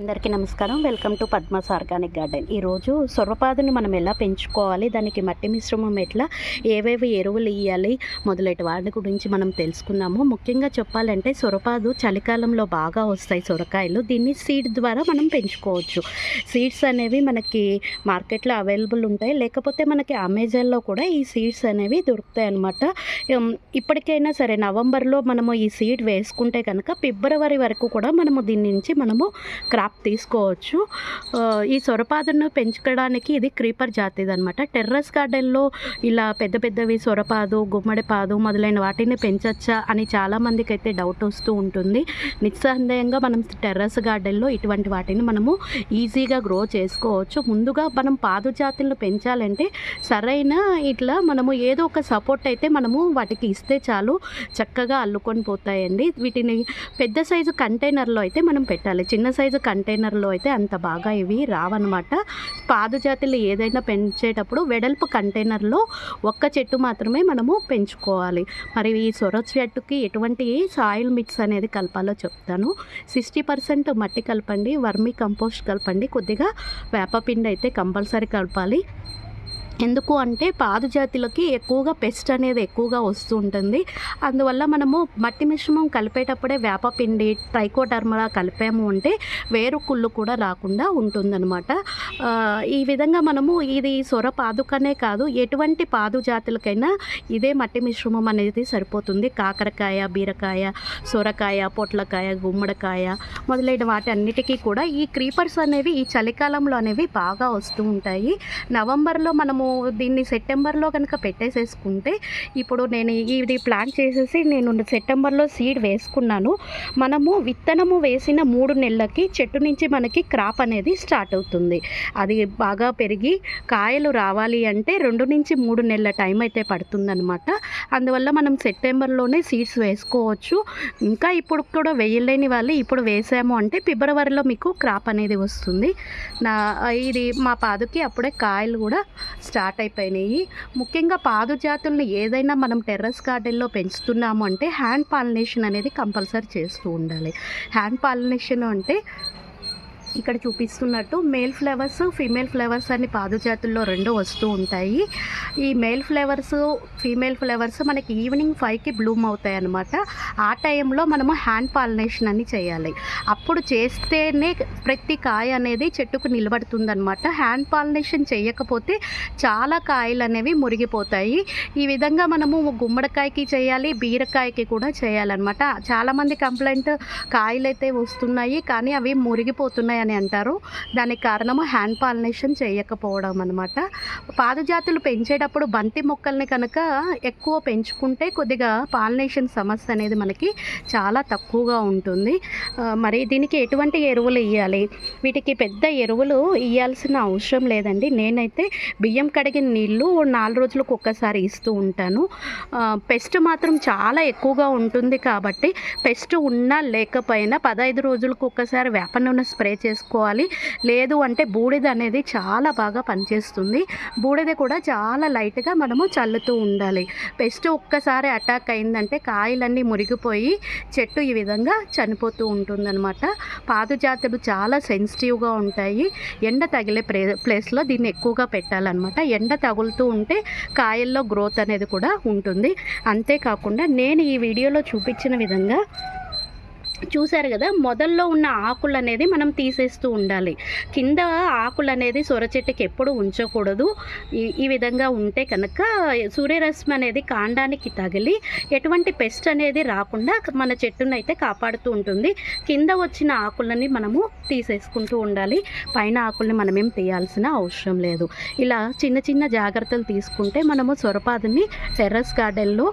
అందరికీ నమస్కారం. Welcome to Padma's organic garden. ఈరోజు సొరపాదుని మనం ఎలా పెంచుకోవాలి? దానికి మట్టి మిశ్రమం ఎట్లా? ఏవేవి ఎరువులు ఇవ్వాలి మొదలైన వాటి గురించి మనం తెలుసుకున్నాము ముఖ్యంగా చెప్పాలంటే సొరపాదు చలికాలంలో బాగా వస్తాయి సొరకాయలు. దీన్ని సీడ్ ద్వారా మనం పెంచుకోవచ్చు. సీడ్స్ అనేవి మనకి మార్కెట్లో అవైలబుల్ ఉంటాయి. లేకపోతే మనకి అమెజాన్లో కూడా ఈ సీడ్స్ అనేవి దొరుకుతాయి అన్నమాట. ఇప్పటికైనా సరే నవంబర్లో మనము ఈ సీడ్ వేసుకుంటే కనుక ఫిబ్రవరి వరకు కూడా మనము దీని నుంచి మనము క్రాప్ తీసుకోవచ్చు. ఈ సొరపాదును పెంచుకోవడానికి ఇది క్రీపర్ జాతిది అనమాట టెర్రస్ గార్డెన్లో ఇలా పెద్ద పెద్దవి సొరపాదు గుమ్మడిపాదు మొదలైన వాటిని పెంచచ్చా అని చాలామందికి అయితే డౌట్ వస్తూ ఉంటుంది. నిస్సందేహంగా మనం టెర్రస్ గార్డెన్లో ఇటువంటి వాటిని మనము ఈజీగా గ్రో చేసుకోవచ్చు. ముందుగా మనం పాదు జాతులను పెంచాలంటే సరైన ఇట్లా మనము ఏదో ఒక సపోర్ట్ అయితే మనము వాటికి ఇస్తే చాలు చక్కగా అల్లుకొని పోతాయండి. వీటిని పెద్ద సైజు కంటైనర్లో అయితే మనం పెట్టాలి. చిన్న సైజు కంటైనర్లో అయితే అంత బాగా ఇవి రావన్నమాట. పాదు జాతులు ఏదైనా పెంచేటప్పుడు వెడల్పు కంటైనర్లో ఒక్క చెట్టు మాత్రమే మనము పెంచుకోవాలి. మరి ఈ సొర చెట్టుకి ఎటువంటి సాయిల్ మిక్స్ అనేది కలపాలో చెప్తాను. సిక్స్టీ పర్సెంట్ మట్టి కలపండి వర్మీ కంపోస్ట్ కలపండి కొద్దిగా వేపపిండి అయితే కంపల్సరీ కలపాలి. ఎందుకు అంటే పాదు జాతులకి ఎక్కువగా పెస్ట్ అనేది ఎక్కువగా వస్తూ ఉంటుంది. అందువల్ల మనము మట్టి మిశ్రమం కలిపేటప్పుడే వేపపిండి ట్రైకోడర్మలా కలిపాము అంటే వేరు కుళ్ళు కూడా రాకుండా ఉంటుందన్నమాట. ఈ విధంగా మనము ఇది సొర పాదుకనే కాదు ఎటువంటి పాదు జాతులకైనా ఇదే మట్టి మిశ్రమం అనేది సరిపోతుంది. కాకరకాయ బీరకాయ సొరకాయ పొట్లకాయ గుమ్మడికాయ మొదలైన వాటి అన్నిటికీ కూడా ఈ క్రీపర్స్ అనేవి ఈ చలికాలంలో అనేవి బాగా వస్తూ ఉంటాయి. నవంబర్లో మనము దీన్ని సెప్టెంబర్లో కనుక పెట్టేసేసుకుంటే ఇప్పుడు నేను ఇది ప్లాన్ చేసేసి నేను సెప్టెంబర్లో సీడ్ వేసుకున్నాను. మనము విత్తనము వేసిన మూడు నెలలకి చెట్టు నుంచి మనకి క్రాప్ అనేది స్టార్ట్ అవుతుంది. అది బాగా పెరిగి కాయలు రావాలి అంటే రెండు నుంచి మూడు నెలల టైం అయితే పడుతుందనమాట అందువల్ల మనం సెప్టెంబర్లోనే సీడ్స్ వేసుకోవచ్చు. ఇంకా ఇప్పుడు కూడా వేయలేని వాళ్ళు ఇప్పుడు వేసాము అంటే ఫిబ్రవరిలో మీకు క్రాప్ అనేది వస్తుంది. నా ఇది మా పాదుకి అప్పుడే కాయలు కూడా స్టార్ట్ అయిపోయినాయి. ముఖ్యంగా పాదు జాతులను ఏదైనా మనం టెర్రస్ గార్డెన్లో పెంచుతున్నాము అంటే హ్యాండ్ పాలినేషన్ అనేది కంపల్సరీ చేస్తూ ఉండాలి. హ్యాండ్ పాలినేషన్ అంటే ఇక్కడ చూపిస్తున్నట్టు మేల్ ఫ్లేవర్స్ ఫీమేల్ ఫ్లేవర్స్ అని పాదజాతుల్లో రెండు వస్తూ ఉంటాయి. ఈ మేల్ ఫ్లేవర్స్ ఫీమేల్ ఫ్లేవర్స్ మనకి ఈవినింగ్ ఫైవ్కి బ్లూమ్ అవుతాయి అనమాట ఆ టైంలో మనము హ్యాండ్ పాలినేషన్ అని చేయాలి. అప్పుడు చేస్తేనే ప్రతి కాయ అనేది చెట్టుకు నిలబడుతుందనమాట హ్యాండ్ పాలినేషన్ చేయకపోతే చాలా కాయలు అనేవి మురిగిపోతాయి. ఈ విధంగా మనము గుమ్మడికాయకి చేయాలి బీరకాయకి కూడా చేయాలన్నమాట. చాలామంది కంప్లైంట్ కాయలు అయితే వస్తున్నాయి కానీ అవి మురిగిపోతున్నాయి అని అంటారు. దానికి కారణము హ్యాండ్ పాలినేషన్ చేయకపోవడం అనమాట పాదజాతులు పెంచేటప్పుడు బంతి మొక్కల్ని కనుక ఎక్కువ పెంచుకుంటే కొద్దిగా పాలినేషన్ సమస్య అనేది మనకి చాలా తక్కువగా ఉంటుంది. మరి దీనికి ఎటువంటి ఎరువులు ఇవ్వాలి వీటికి పెద్ద ఎరువులు ఇవ్వాల్సిన అవసరం లేదండి. నేనైతే బియ్యం కడిగిన నీళ్ళు నాలుగు రోజులకు ఒక్కసారి ఇస్తూ ఉంటాను. పెస్ట్ మాత్రం చాలా ఎక్కువగా ఉంటుంది కాబట్టి పెస్ట్ ఉన్నా లేకపోయినా పదహైదు రోజులకు ఒక్కసారి వేప నూనె స్ప్రే చేసుకోవాలి. లేదు అంటే బూడిద అనేది చాలా బాగా పనిచేస్తుంది. బూడిద కూడా చాలా లైట్గా మనము చల్లుతూ ఉండాలి. పెస్ట్ ఒక్కసారి అటాక్ అయిందంటే కాయలన్నీ మురిగిపోయి చెట్టు ఈ విధంగా చనిపోతూ ఉంటుందన్నమాట. పాదజాతులు చాలా సెన్సిటివ్గా ఉంటాయి. ఎండ తగిలే ప్రే ప్లేస్లో దీన్ని ఎక్కువగా పెట్టాలన్నమాట. ఎండ తగులుతూ ఉంటే కాయల్లో గ్రోత్ అనేది కూడా ఉంటుంది. అంతేకాకుండా నేను ఈ వీడియోలో చూపించిన విధంగా చూశారు కదా మొదల్లో ఉన్న ఆకులు అనేది మనం తీసేస్తూ ఉండాలి. కింద ఆకులు అనేది సొర చెట్టుకి ఎప్పుడు ఉంచకూడదు. ఈ ఈ విధంగా ఉంటే కనుక సూర్యరశ్మి అనేది కాండానికి తగిలి ఎటువంటి పెస్ట్ అనేది రాకుండా మన చెట్టును అయితే కాపాడుతూ ఉంటుంది. కింద వచ్చిన ఆకులని మనము తీసేసుకుంటూ ఉండాలి. పైన ఆకుల్ని మనమేం తీయాల్సిన అవసరం లేదు. ఇలా చిన్న చిన్న జాగ్రత్తలు తీసుకుంటే మనము సొరపాదిని టెర్రస్ గార్డెన్లో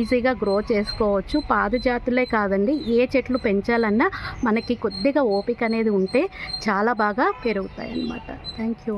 ఈజీగా గ్రో చేసుకోవచ్చు. పాదు జాతులే కాదండి ఏ చెట్లు పెంచాలన్నా మనకి కొద్దిగా ఓపిక అనేది ఉంటే చాలా బాగా పెరుగుతాయి అన్నమాట థ్యాంక్ యూ